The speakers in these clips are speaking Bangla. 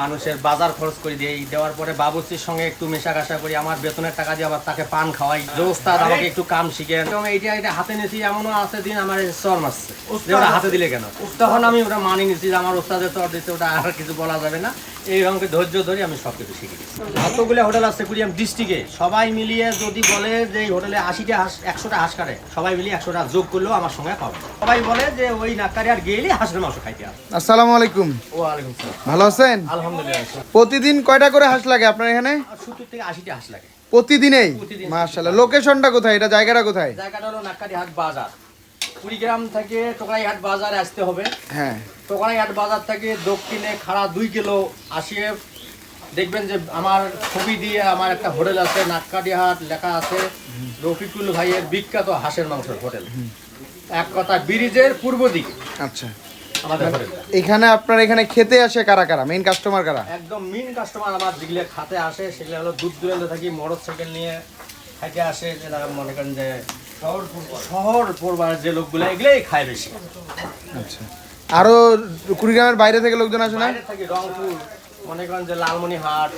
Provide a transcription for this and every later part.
মানুষের বাজার খরচ করে দিই। দেওয়ার পরে বাবুর্চির সঙ্গে একটু মেশা কাশা করি আমার বেতনের টাকা দিয়ে আবার তাকে পান খাওয়াই। যে ওস্তাদ আমাকে একটু কাম শিখেন। এবং এইটা এটা হাতে নিয়েছি এমনও আছে দিন আমার চর মারছে। ওরা হাতে দিলে কেন? তখন আমি ওটা মানি নিয়েছি যে আমার ওস্তাদের চর দিতে ওটা আর কিছু বলা যাবে না। এই রকম ধৈর্য ধরে আমি সব কিছু শিখে যতগুলো হোটেল আছে কুড়িয়াম ডিস্ট্রিক্টে সবাই মিলিয়ে যদি বলে যে এই হোটেলে আশিটা হাঁস একশোটা হাঁস কাটে সবাই মিলিয়ে একশোটা যোগ করলেও আমার সঙ্গে পাবে সবাই বলে যে ওই নাকারি আর গেলে হাঁসের মাংস খাইতে হবে। আসসালামু আলাইকুম। ওয়ালাইকুম সালাম। ভালো আছেন? আলহামদুলিল্লাহ প্রতিদিন কয়টা করে হাঁস লাগে আপনার এখানে? সত্তর থেকে আশিটা হাঁস লাগে। প্রতিদিনেই? প্রতিদিন। মাশাআল্লাহ। লোকেশনটা কোথায়? এটা জায়গাটা কোথায়? জায়গাটা হলো নাকারি হাট বাজার। কুড়িগ্রাম থেকে টোকরাই হাট বাজারে আসতে হবে। হ্যাঁ। টোকরাই হাট বাজার থেকে দক্ষিণে খাড়া দুই কিলো আসিয়ে দেখবেন যে আমার ছবি দিয়ে আমার একটা হোটেল আছে নাটকাটিহাট লেখা আছে রফিকুল ভাইয়ের বিখ্যাত হাঁসের মাংসের হোটেল। এক কথা ব্রিজের পূর্ব দিকে। আচ্ছা। হোটেল এখানে আপনার এখানে খেতে আসে কারা কারা? মেইন কাস্টমার কারা? একদম মেন কাস্টমার আমার যেগুলো খাতে আসে সেগুলো হলো দূর দূরান্ত থাকি মোটর সাইকেল নিয়ে খাইতে আসে। যেটা মনে করেন যে শহর পড়বার যে লোকগুলো এগুলোই খায় বেশি। আচ্ছা। আরও কুড়িগ্রামের বাইরে থেকে লোকজন আসে না? রংপুর মনে করেন যে লালমনিহাট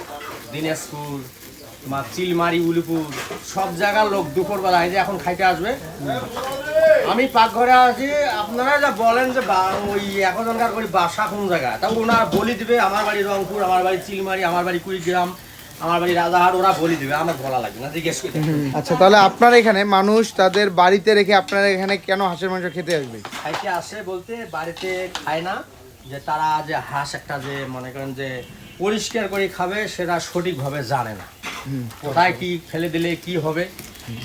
দিনাজপুর বা চিলমারি উলিপুর সব জায়গার লোক দুপুরবেলা এই যে এখন খাইতে আসবে। আমি পাকঘরে আছি আপনারা যা বলেন যে বা- ওই এখনকার করি বাসা কোন জায়গা? তা ওনারা বলি দিবে আমার বাড়ি রংপুর আমার বাড়ি চিলমারি আমার বাড়ি কুড়িগ্রাম। আমার বাড়ি রাজাহাট ওরা বলি দিবে আমার বলা লাগবে না জিজ্ঞেস করে। আচ্ছা তাহলে আপনার এখানে মানুষ তাদের বাড়িতে রেখে আপনার এখানে কেন হাঁসের মাংস খেতে আসবে? খাইতে আসে বলতে বাড়িতে খায় না যে তারা যে হাঁস একটা যে মনে করেন যে পরিষ্কার করে খাবে সেটা সঠিকভাবে জানে না। কোথায় কি ফেলে দিলে কি হবে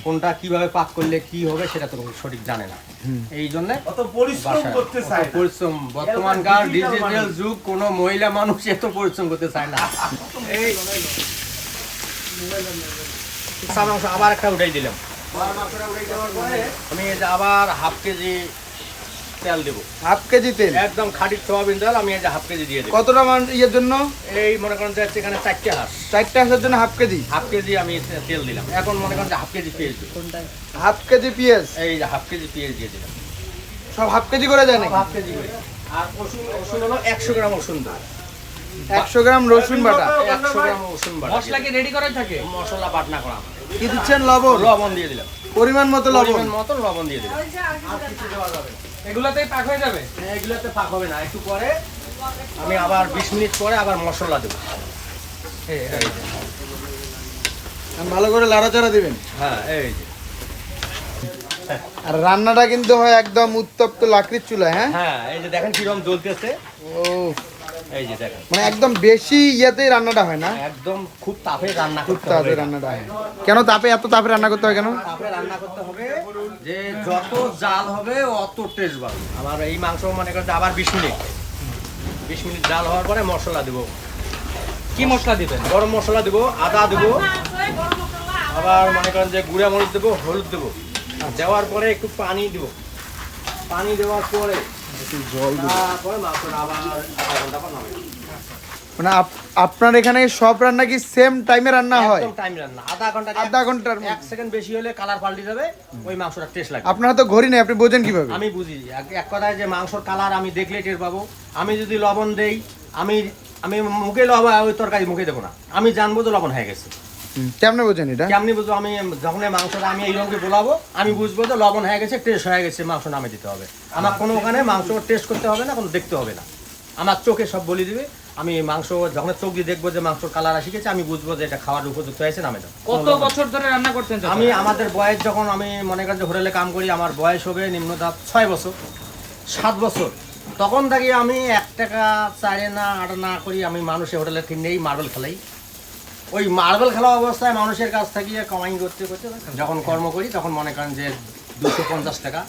কোনটা কীভাবে পাক করলে কি হবে সেটা তো সঠিক জানে না। এই জন্য। পরিশ্রম বর্তমানকার ডিজিটাল যুগ কোনো মহিলা মানুষ এত পরিশ্রম করতে চায় না। এই কাঁচা মাংস আবার একটা উঠাই দিলাম। আমি এই আবার হাফ কেজি তেল দেবো। হাফ কেজি তেল? একদম খাঁটি সোয়াবিন তেল আমি এই হাফ কেজি দিয়ে দেবো। কতটা ইয়ের জন্য? এই মনে করেন যে এখানে চারটে হাঁস। চারটে হাঁসের জন্য হাফ কেজি? হাফ কেজি আমি তেল দিলাম। এখন মনে করেন যে হাফ কেজি পেঁয়াজ কোনটা? হাফ কেজি পেঁয়াজ? এই যে হাফ কেজি পেঁয়াজ দিয়ে দিলাম। সব হাফ কেজি করে দেয় না হাফ কেজি করে। আর রসুন রসুন হলো একশো গ্রাম ওষুধ দেয় 100 গ্রাম রসুন বাটা। 100 গ্রাম রসুন বাটা মশলা কি রেডি করাই থাকে? মশলা বাটনা করা কি দিচ্ছেন? লবণ? লবণ দিয়ে দিলাম। পরিমাণ মতো লবণ। পরিমাণ মতো লবণ দিয়ে দিলাম। আর কিছু দেওয়া যাবে এগুলাতেই পাক হয়ে যাবে? এগুলাতে পাক হবে না। একটু পরে আমি আবার 20 মিনিট পরে আবার মশলা দেবো। ভালো করে লাড়াচাড়া দিবেন। হ্যাঁ এই যে। আর রান্নাটা কিন্তু হয় একদম উত্তপ্ত লাকড়ির চুলা হ্যাঁ? হ্যাঁ এই যে দেখেন কিরম জ্বলতেছে। ও এই যে দেখেন। মানে একদম বেশি ইয়েতেই রান্নাটা হয় না? একদম খুব তাপে রান্না খুব তাপে রান্নাটা হয়। কেন তাপে এত তাপে রান্না করতে হয় কেন? তাপে রান্না করতে হবে যে যত জাল হবে অত টেস্ট পাবে আমার এই মাংস মনে করতে আবার বিশ মিনিট। বিশ মিনিট জাল হওয়ার পরে মশলা দেবো। কি মশলা দিবেন? গরম মশলা দেবো আদা দেবো। আবার মনে করেন যে গুঁড়া মরিচ দেবো হলুদ দেবো। দেওয়ার পরে একটু পানি দেবো। পানি দেওয়ার পরে জল। মানে আপনার এখানে সব রান্না কি সেম টাইমে রান্না হয়? টাইম রান্না। আধা ঘণ্টা আধা ঘণ্টার এক সেকেন্ড বেশি হলে কালার পাল্টে যাবে ওই মাংসটা টেস্ট লাগবে। আপনারা তো ঘড়ি নেই আপনি বোঝেন কীভাবে? আমি বুঝি। এক- কথায় যে মাংসর কালার আমি দেখলে টের পাবো। আমি যদি লবণ দেই আমি আমি মুখে লবণ ওই তরকারি মুখে দেবো না। আমি জানব যে লবণ হয়ে গেছে। কেমনে বোঝেন এটা? কেমনি বুঝব? আমি যখন মাংসটা আমি এইরকমকে বলাবো আমি বুঝব যে লবণ হয়ে গেছে টেস্ট হয়ে গেছে মাংস নামে দিতে হবে। আমার কোনো ওখানে মাংস টেস্ট করতে হবে না কোনো দেখতে হবে না। আমার চোখে সব বলে দিবে। আমি মাংস যখন চোখ দিয়ে দেখব যে মাংসর কালার আসি গেছে আমি বুঝব যে এটা খাওয়ার উপযুক্ত হয়েছে নামে দেবো। কত বছর ধরে রান্না করছেন আমি আমাদের বয়স যখন আমি মনে করেন যে হোটেলে কাম করি আমার বয়স হবে নিম্ন নিম্নতাপ ছয় বছর সাত বছর। তখন থেকে আমি এক টাকা চারে না আট না করি আমি মানুষের হোটেলে কিনেই মার্বেল খেলাই। ওই মার্বেল খেলা অবস্থায় মানুষের কাছ থেকে কামাই করতে করতে যখন কর্ম করি তখন মনে করেন যে দুশো পঞ্চাশ টাকা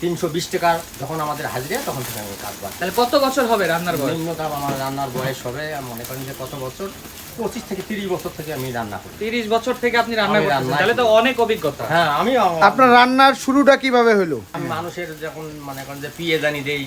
তিনশো বিশ টাকা যখন আমাদের হাজিরা তখন থেকে আমি কাজ পাই তাহলে কত বছর হবে রান্নার বয়স? নিম্নতাপ আমার রান্নার বয়স হবে আমি মনে করেন যে কত বছর? পঁচিশ থেকে তিরিশ বছর থেকে আমি রান্না করি। তিরিশ বছর থেকে আপনি রান্না রান্না তাহলে তো অনেক অভিজ্ঞতা। হ্যাঁ আমি আপনার রান্নার শুরুটা কীভাবে হলো? আমি মানুষের যখন মনে করেন যে পিয়ে জানি দেই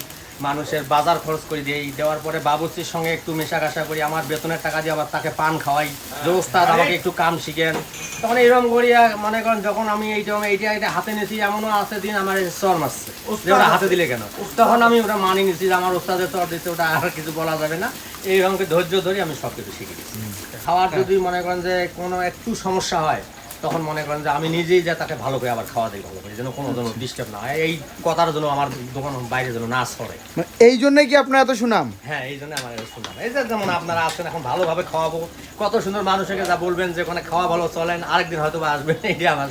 মানুষের বাজার খরচ করে দিই। দেওয়ার পরে বাবুর্চির সঙ্গে একটু মেশাকাশা করি আমার বেতনের টাকা দিয়ে আবার তাকে পান খাওয়াই। যে ওস্তাদ আমাকে একটু কাম শিখেন। তখন এইরকম করিয়া মনে করেন যখন আমি এইটা এইটা এটা হাতে নিয়েছি এমনও আছে দিন আমার চর মারছে। যে ওটা হাতে দিলে কেন? তখন আমি ওটা মানি নিছি যে আমার ওস্তাদের চর দিচ্ছে ওটা আর কিছু বলা যাবে না। এইরকম করে ধৈর্য ধরে আমি সব কিছু শিখে গেছি খাওয়ার যদি মনে করেন যে কোনো একটু সমস্যা হয় তখন মনে করেন যে আমি নিজেই যে তাকে ভালো করে আবার খাওয়া দিই ভালো করে যেন কোনো যেন ডিস্টার্ব না হয়। এই কথার জন্য আমার দোকান বাইরে যেন না সরে। মানে এই জন্যই কি আপনার এত সুনাম? হ্যাঁ এই জন্য আমার শুনলাম এই যে যেমন আপনারা আছেন এখন ভালোভাবে খাওয়াবো। কত সুন্দর মানুষকে যা বলবেন যে ওখানে খাওয়া ভালো চলেন আরেকদিন হয়তো বা আসবেন। এইটা আমার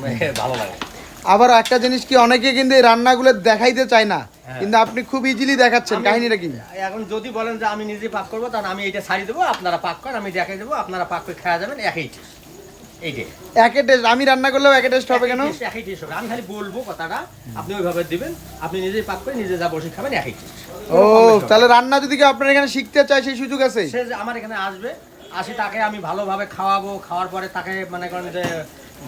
মানে ভালো লাগে। আবার একটা জিনিস কি অনেকে কিন্তু এই রান্নাগুলো দেখাইতে চায় না হ্যাঁ। কিন্তু আপনি খুব ইজিলি দেখাচ্ছেন কাহিনীটা কি? এখন যদি বলেন যে আমি নিজে পাক করব তাহলে আমি এটা ছাড়িয়ে দেবো আপনারা পাক করেন আমি দেখাই দেবো আপনারা পাক করে খাওয়া যাবেন একই taste। এইটাই একে টেস্ট আমি রান্না করলেও একে টেস্ট হবে কেন একই taste হবে। আমি খালি বলব কথাটা আপনি ওইভাবে দিবেন আপনি নিজেই পাক করে নিজে যা বসে খাবেন একই taste। ও তাহলে রান্না যদি কেউ আপনার এখানে শিখতে চায় সেই সুযোগ আছে সে যে আমার এখানে আসবে আসি তাকে আমি ভালোভাবে খাওয়াবো খাওয়ার পরে তাকে মানে করেন যে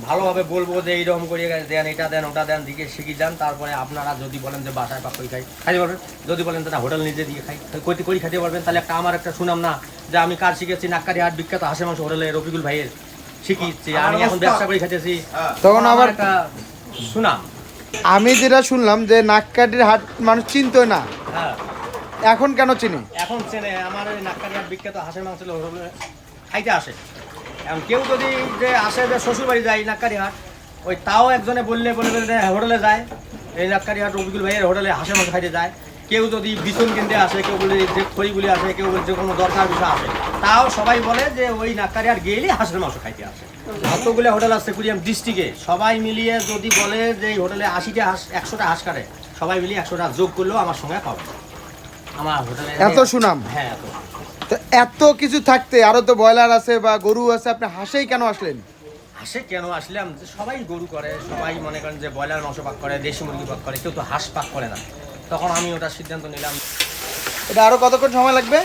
ভালোভাবে বলব যে এইরকম করে দেন এটা দেন ওটা দেন দিকে শিখি যান তারপরে আপনারা যদি বলেন যে বাসায় পাক করে খাই খাইতে পারবেন যদি বলেন যে না হোটেল নিজে দিয়ে খাই কইতে করি খাইতে পারবেন তাহলে একটা আমার একটা শুনাম না যে আমি কার শিখেছি নাক্কারি হাট বিখ্যাত হাসে মাংস হোটেলে রফিকুল ভাইয়ের শিখিয়েছি আমি এখন ব্যবসা করে খাইতেছি তখন আবার সুনাম আমি যেটা শুনলাম যে নাককাটির হাট মানুষ চিনতই না। হ্যাঁ। এখন কেন চিনি? এখন চেনে আমার ওই নাক্কারিয়ার বিখ্যাত হাঁসের মাংস হোটেলে খাইতে আসে। এখন কেউ যদি যে আসে যে শ্বশুর বাড়ি যায় নাক্কারি হাট ওই তাও একজনে বললে বলবে যে হোটেলে যায়। এই নাক্কারি হাট রবিকুল ভাইয়ের হোটেলে হাঁসের মাংস খাইতে যায়। কেউ যদি বিছুন কিনতে আসে কেউ বলে যে খড়িগুলি আসে কেউ বলে যে কোনো দরকার বিষয় আসে। তাও সবাই বলে যে ওই নাক্কারি আর গেলেই হাঁসের মাংস খাইতে আসে। যতগুলো হোটেল আছে কুড়িয়াম ডিস্ট্রিক্টে সবাই মিলিয়ে যদি বলে যে এই হোটেলে আশিটা হাঁস একশোটা হাঁস কাটে সবাই মিলিয়ে একশোটা যোগ করলেও আমার সঙ্গে পাবে আমার হোটেলে এত সুনাম? হ্যাঁ এত তো এত কিছু থাকতে আরও তো ব্রয়লার আছে বা গরু আছে আপনি হাসেই কেন আসলেন? হাঁসে কেন আসলাম? যে সবাই গরু করে সবাই মনে করেন যে ব্রয়লার মাংস পাক করে দেশি মুরগি পাক করে কেউ তো হাঁস পাক করে না। তখন আমি ওটা সিদ্ধান্ত নিলাম। এটা আরও কতক্ষণ সময় লাগবে?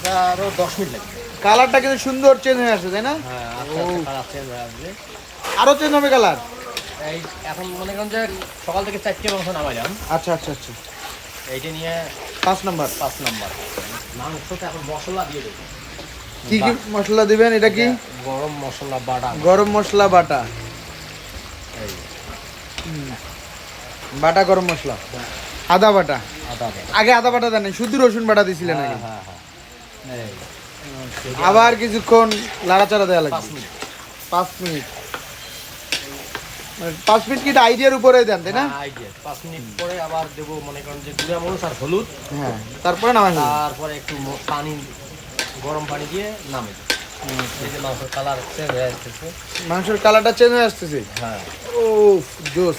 এটা আরও দশ মিনিট লাগবে। কালারটা কিন্তু সুন্দর চেঞ্জ হয়ে আসছে তাই না? হ্যাঁ আরও চেঞ্জ হবে কালার? এই এখন মনে করেন যে সকাল থেকে চারটে মাংস নামাইলাম। আচ্ছা আচ্ছা আচ্ছা। এইটা নিয়ে পাঁচ নাম্বার। পাঁচ নাম্বার। মাংসটা এখন মশলা দিয়ে দেবো। কি কি মশলা দিবেন? এটা কি? গরম মশলা বাটা। গরম মশলা বাটা। বাটা গরম মশলা। আদা বাটা। আদা বাটা। আগে আদা বাটা দেন শুধু রসুন বাটা দিছিলেন হ্যাঁ আগে। হ্যাঁ হ্যাঁ। আবার কিছুক্ষণ লাড়াচাড়া দেওয়া লাগবে। পাঁচ মিনিট। মানে পাঁচ মিনিট কি আইডিয়ার উপরে দেন তাই না? হ্যাঁ, পাঁচ মিনিট পরে আবার দেবো মনে করেন যে গুঁড়া মরিচ আর হলুদ। হ্যাঁ তারপরে নামাই তারপরে একটু পানি গরম পানি দিয়ে নামে যে মাংসের কালার চেঞ্জ হয়ে আসতেছে। মাংসের কালারটা চেঞ্জ হয়ে আসতেছে? হ্যাঁ। ও জোস।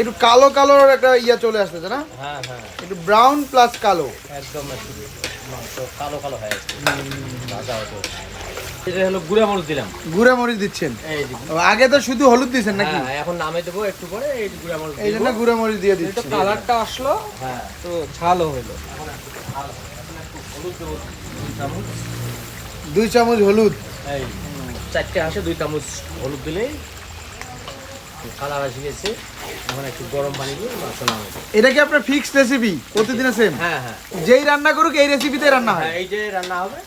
একটু কালো কালোর একটা ইয়া চলে আসতেছে না? হ্যাঁ হ্যাঁ। একটু ব্রাউন প্লাস কালো। একদম। মাংস কালো কালো হয়ে আসছে ভাজা হতো এটা হলো গুঁড়া মরিচ দিলাম। গুঁড়া মরিচ দিচ্ছেন? এই যে। আগে তো শুধু হলুদ দিচ্ছেন নাকি? হ্যাঁ এখন নামে দেবো একটু পরে এই গুঁড়া মরিচ এই জন্য গুঁড়া মরিচ দিয়ে তো কালারটা আসলো হ্যাঁ। তো ঝালও হলো। দুই চামচ দুই চামচ হলুদ। এই চারটে হাঁসে দুই চামচ হলুদ দিলেই কালার আসে গেছে এখন একটু গরম পানি দিয়ে এটা কি আপনার ফিক্সড রেসিপি প্রতিদিনের সেম হ্যাঁ হ্যাঁ। যেই রান্না করুক এই রেসিপিতে রান্না হয়? হ্যাঁ, এই যে রান্না হবে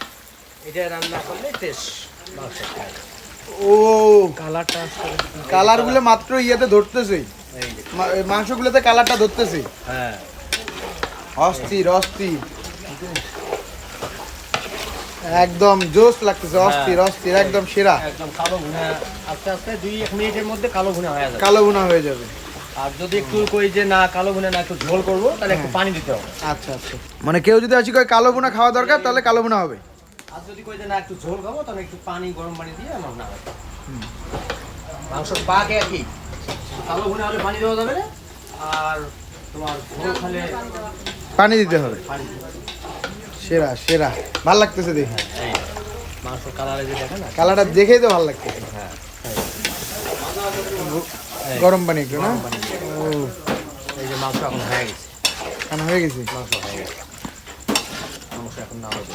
এটা রান্না করলে টেস্ট ও। কালারটা আসলো কালারগুলো মাত্র ইয়েতে ধরতেছে। মাংসগুলোতে কালারটা ধরতেছে। হ্যাঁ। অস্থির অস্থির। একদম জোস লাগতেছে অস্থির অস্থির একদম সেরা। একদম কালো ভুনা আস্তে আস্তে দুই এক মিনিটের মধ্যে কালো ভুনা হয়ে যাবে। কালো বোনা হয়ে যাবে। আর যদি একটু কই যে না কালো ভুনা না একটু ঝোল করব তাহলে একটু পানি দিতে হবে। আচ্ছা আচ্ছা। মানে কেউ যদি আসি কয় কালো বোনা খাওয়া দরকার তাহলে কালো বোনা হবে। আর যদি কই যে না একটু ঝোল খাব তাহলে একটু পানি গরম পানি দিয়ে আমার না মাংস পাক একই। কালো ভুনা হলে পানি দেওয়া যাবে না আর তোমার ঝোল খালে পানি দিতে হবে। পানি দিতে হবে। সেরা সেরা। ভালো লাগতেছে দেখে। কালারে যে কালারটা দেখেই তো ভালো লাগতেছে। হ্যাঁ গরম পানি একটু না। ও। এই যে মাংস এখন হয়ে গেছে। হয়ে গেছে? মাংস হয়ে গেছে। মাংস এখন না হবে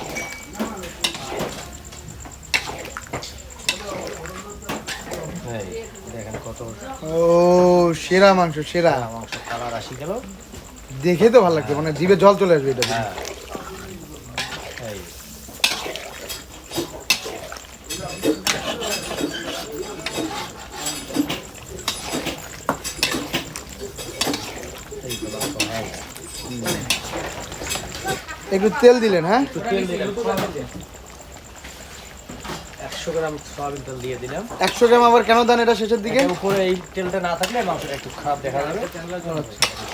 এই দেখেন কত ও সেরা মাংস সেরা। মাংস কালার আসি গেল। দেখে তো ভালো লাগছে মানে জিভে জল চলে আসবে এটা দেখে। হ্যাঁ এই এই তো বাবা, হ্যাঁ। একটু তেল দিলেন হ্যাঁ? তেল দিলাম একশো গ্রাম সয়াবিন তেল দিয়ে দিলাম। একশো গ্রাম আবার কেন দেন এটা শেষের দিকে? উপরে এই তেলটা না থাকলে মাংসটা একটু খারাপ দেখা যাবে।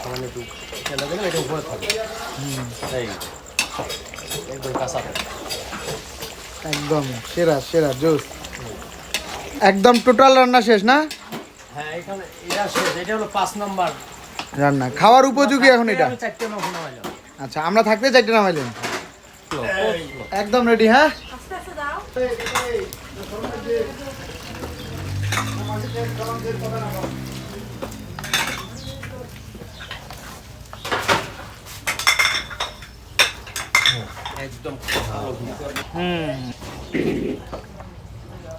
সামান্য একটু তেলটা দিলে এটা উপরে থাকবে। এই একদম কাঁচা একদম সেরা সেরা জোস। একদম টোটাল রান্না শেষ না? হ্যাঁ এখানে এটা শেষ এটা হলো পাঁচ নম্বর রান্না। খাওয়ার উপযোগী এখন এটা? আচ্ছা আমরা থাকতে চারটে নামাইলেন। একদম রেডি হ্যাঁ? একদম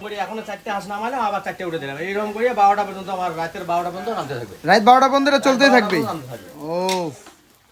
করে এখনও চারটে হাঁস নামালাম আবার চারটে উঠে দিলাম এইরকম করে বারোটা পর্যন্ত আমার রাতের বারোটা পর্যন্ত নামতে থাকবে। রাত বারোটা পর্যন্ত চলতেই থাকবে? ও